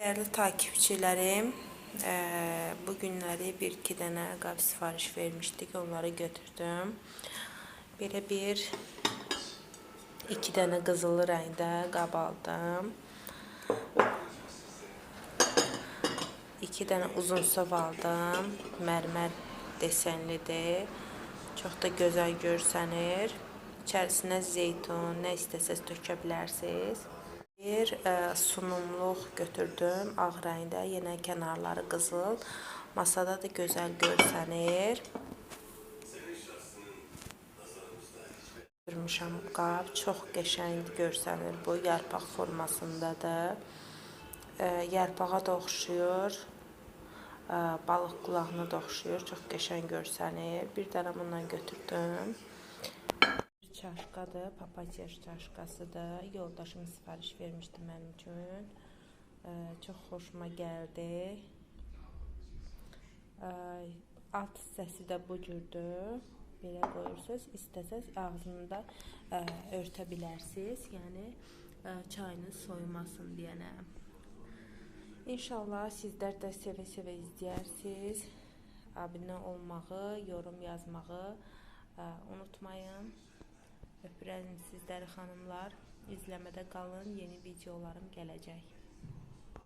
Değerli takipçilerim, eee, bu günləri bir iki dənə qab sifariş vermişdik, onları götürdüm. Belə bir iki dənə qızılı rəngdə qab aldım. İki dənə uzun sov aldım, mərmər desenlidir. Çox da gözəl görsənir. İçərisinə zeytun, nə istəsəz tökə bilərsiniz. Bir e, sunumluq götürdüm ağ rəngdə, yenə kənarları qızıl. Masada da gözəl görsənir. Görmüşəm qab, çox qəşəng görsənir. Bu yarpaq formasındadır. E, yarpağa da oxşuyur. E, balıq qulağına da oxşuyur. Çox qəşəng görsənir. Bir dənə bundan götürdüm. Bir çaşkadır, papatyaş çaşkasıdır. Yoldaşım sifariş vermişdi mənim üçün. Ee, çox xoşuma gəldi. Ee, alt hissəsi də bu cürdür. Belə qoyursunuz. İstəsəz ağzını da ə, örtə bilərsiniz. Yəni ə, çayınız soyumasın deyənə. İnşallah sizlər də sevə-sevə izləyərsiniz. Abunə olmağı, yorum yazmağı ə, unutmayın. Öpürəm sizləri xanımlar. İzləmədə qalın. Yeni videolarım gələcək.